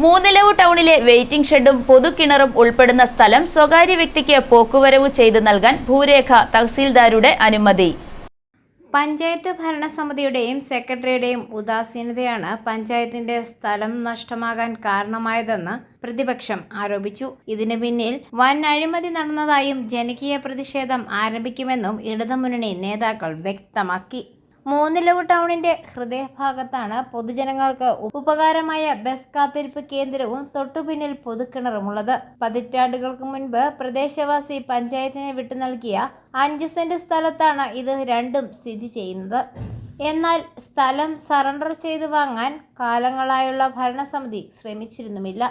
മൂന്നിലവ് ടൗണിലെ വെയിറ്റിംഗ് ഷെഡും പൊതുകിണറും ഉൾപ്പെടുന്ന സ്ഥലം സ്വകാര്യ വ്യക്തിക്ക് പോക്കുവരവ് ചെയ്തു നൽകാൻ ഭൂരേഖ തഹസീൽദാരുടെ അനുമതി. പഞ്ചായത്ത് ഭരണസമിതിയുടെയും സെക്രട്ടറിയുടെയും ഉദാസീനതയാണ് പഞ്ചായത്തിന്റെ സ്ഥലം നഷ്ടമാകാൻ കാരണമായതെന്ന് പ്രതിപക്ഷം ആരോപിച്ചു. ഇതിന് പിന്നിൽ വൻ അഴിമതി നടന്നതായും ജനകീയ പ്രതിഷേധം ആരംഭിക്കുമെന്നും ഇടതുമുന്നണി നേതാക്കൾ വ്യക്തമാക്കി. മൂന്നിലവ് ടൗണിന്റെ ഹൃദയഭാഗത്താണ് പൊതുജനങ്ങൾക്ക് ഉപകാരമായ ബസ് കാത്തിരിപ്പ് കേന്ദ്രവും തൊട്ടുപിന്നിൽ പൊതുക്കിണറുമുള്ളത്. പതിറ്റാണ്ടുകൾക്ക് മുൻപ് പ്രദേശവാസി പഞ്ചായത്തിനെ വിട്ടു നൽകിയ അഞ്ച് സെന്റ് സ്ഥലത്താണ് ഇത് രണ്ടും സ്ഥിതി ചെയ്യുന്നത്. എന്നാൽ സ്ഥലം സറണ്ടർ ചെയ്തു വാങ്ങാൻ കാലങ്ങളായുള്ള ഭരണസമിതി ശ്രമിച്ചിരുന്നുമില്ല.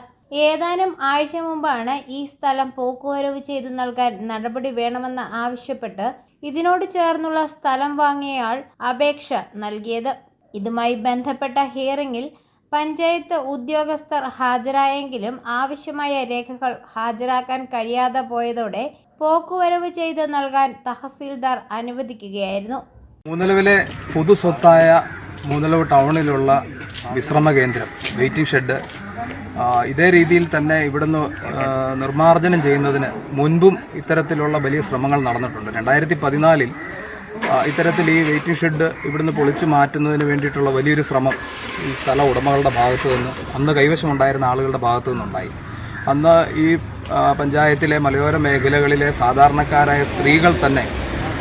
ഏതാനും ആഴ്ച മുമ്പാണ് ഈ സ്ഥലം പോക്കുവരവ് ചെയ്തു നൽകാൻ നടപടി വേണമെന്ന് ആവശ്യപ്പെട്ട് ഇതിനോട് ചേർന്നുള്ള സ്ഥലം വാങ്ങിയയാൾ അപേക്ഷ നൽകിയത്. ഇതുമായി ബന്ധപ്പെട്ട ഹിയറിംഗിൽ പഞ്ചായത്ത് ഉദ്യോഗസ്ഥർ ഹാജരായെങ്കിലും ആവശ്യമായ രേഖകൾ ഹാജരാക്കാൻ കഴിയാതെ പോയതോടെ പോക്കുവരവ് ചെയ്ത് നൽകാൻ തഹസീൽദാർ അനുവദിക്കുകയായിരുന്നു. മൂന്നലവിലെ പൊതു സ്വത്തായ മൂന്നലവ് ടൗണിലുള്ള വിശ്രമ കേന്ദ്രം വെയിറ്റിംഗ് ഷെഡ് ഇതേ രീതിയിൽ തന്നെ ഇവിടുന്ന് നിർമ്മാർജനം ചെയ്യുന്നതിന് മുൻപും ഇത്തരത്തിലുള്ള വലിയ ശ്രമങ്ങൾ നടന്നിട്ടുണ്ട്. രണ്ടായിരത്തി പതിനാലിൽ ഇത്തരത്തിൽ ഈ വെയിറ്റിംഗ് ഷെഡ് ഇവിടുന്ന് പൊളിച്ചു മാറ്റുന്നതിന് വേണ്ടിയിട്ടുള്ള വലിയൊരു ശ്രമം ഈ സ്ഥല ഉടമകളുടെ ഭാഗത്തു നിന്ന് അന്ന് കൈവശമുണ്ടായിരുന്ന ആളുകളുടെ ഭാഗത്തു നിന്നുണ്ടായി. അന്ന് ഈ പഞ്ചായത്തിലെ മലയോര മേഖലകളിലെ സാധാരണക്കാരായ സ്ത്രീകൾ തന്നെ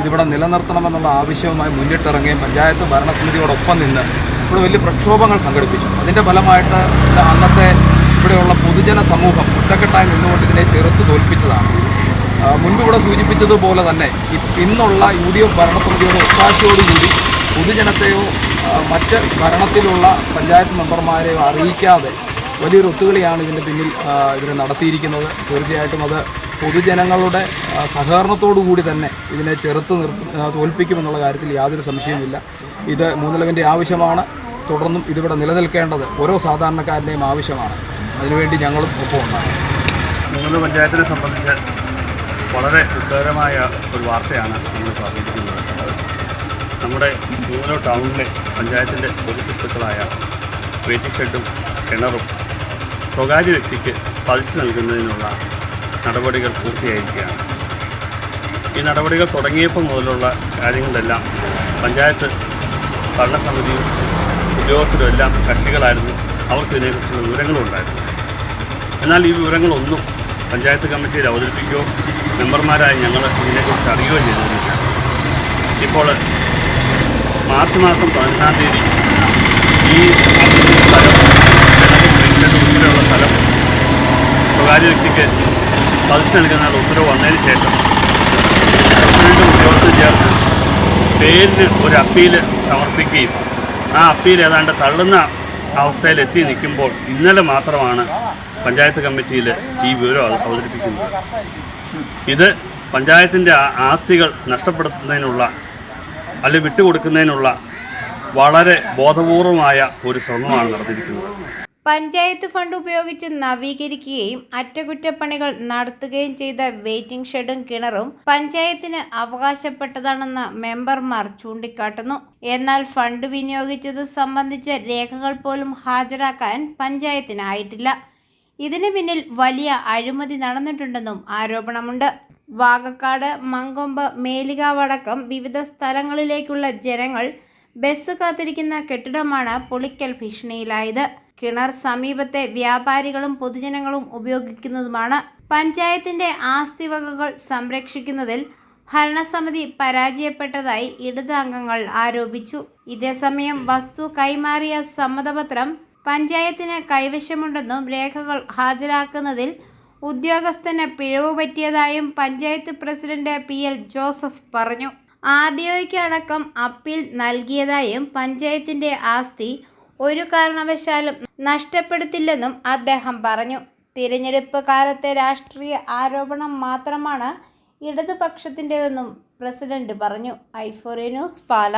ഇതിവിടെ നിലനിർത്തണമെന്നുള്ള ആവശ്യവുമായി മുന്നിട്ടിറങ്ങുകയും പഞ്ചായത്ത് ഭരണസമിതിയോടൊപ്പം നിന്ന് ഇവിടെ വലിയ പ്രക്ഷോഭങ്ങൾ സംഘടിപ്പിച്ചു. അതിന്റെ ഫലമായിട്ട് അന്നത്തെ ഇവിടെയുള്ള പൊതുജന സമൂഹം ഒറ്റക്കെട്ടായി നിന്നുകൊണ്ട് ഇതിനെ ചെറുത്ത് തോൽപ്പിച്ചതാണ്. മുൻപ് ഇവിടെ സൂചിപ്പിച്ചതുപോലെ തന്നെ ഇന്നുള്ള യു ഡി എഫ് ഭരണസമിതിയുടെ ഒത്താശയോടുകൂടി പൊതുജനത്തെയോ മറ്റ് ഭരണത്തിലുള്ള പഞ്ചായത്ത് മെമ്പർമാരെയോ അറിയിക്കാതെ വലിയൊരു ഒത്തുകളിയാണ് ഇതിന്റെ പിന്നിൽ ഇവർ നടത്തിയിരിക്കുന്നത്. തീർച്ചയായിട്ടും അത് പൊതുജനങ്ങളുടെ സഹകരണത്തോടു കൂടി തന്നെ ഇതിനെ ചെറുത്ത് നിർ തോൽപ്പിക്കുമെന്നുള്ള കാര്യത്തിൽ യാതൊരു സംശയവുമില്ല. ഇത് മൂന്നിലവിന്റെ ആവശ്യമാണ്. തുടർന്നും ഇതിവിടെ നിലനിൽക്കേണ്ടത് ഓരോ സാധാരണക്കാരന്റെയും ആവശ്യമാണ്. അതിനുവേണ്ടി ഞങ്ങളും ഒപ്പമുണ്ടാകും. മൂന്ന് പഞ്ചായത്തിനെ സംബന്ധിച്ച് വളരെ ദുഃഖകരമായ ഒരു വാർത്തയാണ് നമ്മൾ പറഞ്ഞിരിക്കുന്നത്. നമ്മുടെ മൂന്നോ ടൗണിലെ പഞ്ചായത്തിന്റെ പൊതുസ്വത്തുക്കളായ വെയിറ്റിംഗ് ഷെഡും കിണറും സ്വകാര്യ വ്യക്തിക്ക് പതിച്ചു നൽകുന്നതിനുള്ള നടപടികൾ പൂർത്തിയായിരിക്കുകയാണ്. ഈ നടപടികൾ തുടങ്ങിയപ്പോൾ മുതലുള്ള കാര്യങ്ങളെല്ലാം പഞ്ചായത്ത് ഭരണസമിതിയും ഉദ്യോഗസ്ഥരും എല്ലാം കക്ഷികളായിരുന്നു. അവർക്ക് ഇതിനെക്കുറിച്ചുള്ള വിവരങ്ങളും ഉണ്ടായിരുന്നു. എന്നാൽ ഈ വിവരങ്ങളൊന്നും പഞ്ചായത്ത് കമ്മിറ്റിയിൽ അവതരിപ്പിക്കുകയോ മെമ്പർമാരായ ഞങ്ങൾ ഇതിനെക്കുറിച്ച് അറിയുകയോ ചെയ്തിരുന്നില്ല. ഇപ്പോൾ മാർച്ച് മാസം പതിനൊന്നാം തീയതി ഈ സ്ഥലം സ്ഥലം സ്വകാര്യ വ്യക്തിക്ക് പതിച്ചു നൽകുന്ന ഉത്തരവ് വന്നതിന് ശേഷം ഉദ്യോഗസ്ഥർ ചേർത്ത് പേരിന് ഒരു അപ്പീൽ സമർപ്പിക്കുകയും ആ അപ്പീൽ ഏതാണ്ട് തള്ളുന്ന അവസ്ഥയിൽ എത്തി നിൽക്കുമ്പോൾ ഇന്നലെ മാത്രമാണ് പഞ്ചായത്ത് കമ്മിറ്റിയിൽ ഈ വിവരം അവ- അവതരിപ്പിക്കുന്നത്. ഇത് പഞ്ചായത്തിന്റെ ആസ്തികൾ നഷ്ടപ്പെടുത്തുന്നതിനുള്ള അല്ലെങ്കിൽ വിട്ടുകൊടുക്കുന്നതിനുള്ള വളരെ ബോധപൂർവമായ ഒരു ശ്രമമാണ് നടത്തിയിരിക്കുന്നത് പഞ്ചായത്ത് ഫണ്ട് ഉപയോഗിച്ച് നവീകരിക്കുകയും അറ്റകുറ്റപ്പണികൾ നടത്തുകയും ചെയ്ത വെയിറ്റിംഗ് ഷെഡും കിണറും പഞ്ചായത്തിന് അവകാശപ്പെട്ടതാണെന്ന് മെമ്പർമാർ ചൂണ്ടിക്കാട്ടുന്നു. എന്നാൽ ഫണ്ട് വിനിയോഗിച്ചത് സംബന്ധിച്ച രേഖകൾ പോലും ഹാജരാക്കാൻ പഞ്ചായത്തിനായിട്ടില്ല. ഇതിന് പിന്നിൽ വലിയ അഴിമതി നടന്നിട്ടുണ്ടെന്നും ആരോപണമുണ്ട്. വാഗക്കാട് മങ്കൊമ്പ് മേലികാവടക്കം വിവിധ സ്ഥലങ്ങളിലേക്കുള്ള ജനങ്ങൾ ബസ് കാത്തിരിക്കുന്ന കെട്ടിടമാണ് പൊളിക്കൽ ഭീഷണിയിലായത്. കിണർ സമീപത്തെ വ്യാപാരികളും പൊതുജനങ്ങളും ഉപയോഗിക്കുന്നതുമാണ്. പഞ്ചായത്തിന്റെ ആസ്തി വകകൾ സംരക്ഷിക്കുന്നതിൽ ഭരണസമിതി പരാജയപ്പെട്ടതായി ഇടത് അംഗങ്ങൾ ആരോപിച്ചു. ഇതേസമയം വസ്തു കൈമാറിയ സമ്മതപത്രം പഞ്ചായത്തിന് കൈവശമുണ്ടെന്നും രേഖകൾ ഹാജരാക്കുന്നതിൽ ഉദ്യോഗസ്ഥന് പിഴവ് പറ്റിയതായും panchayat president P L Joseph പറഞ്ഞു. ആർ ഡി ഒയ്ക്ക് അടക്കം അപ്പീൽ നൽകിയതായും പഞ്ചായത്തിന്റെ ആസ്തി ഒരു കാരണവശാലും നഷ്ടപ്പെടുത്തില്ലെന്നും അദ്ദേഹം പറഞ്ഞു. തിരഞ്ഞെടുപ്പ് കാലത്തെ രാഷ്ട്രീയ ആരോപണം മാത്രമാണ് ഇടതുപക്ഷത്തിന്റെതെന്നും പ്രസിഡന്റ് പറഞ്ഞു. ഐഫോറി ന്യൂസ് പാല.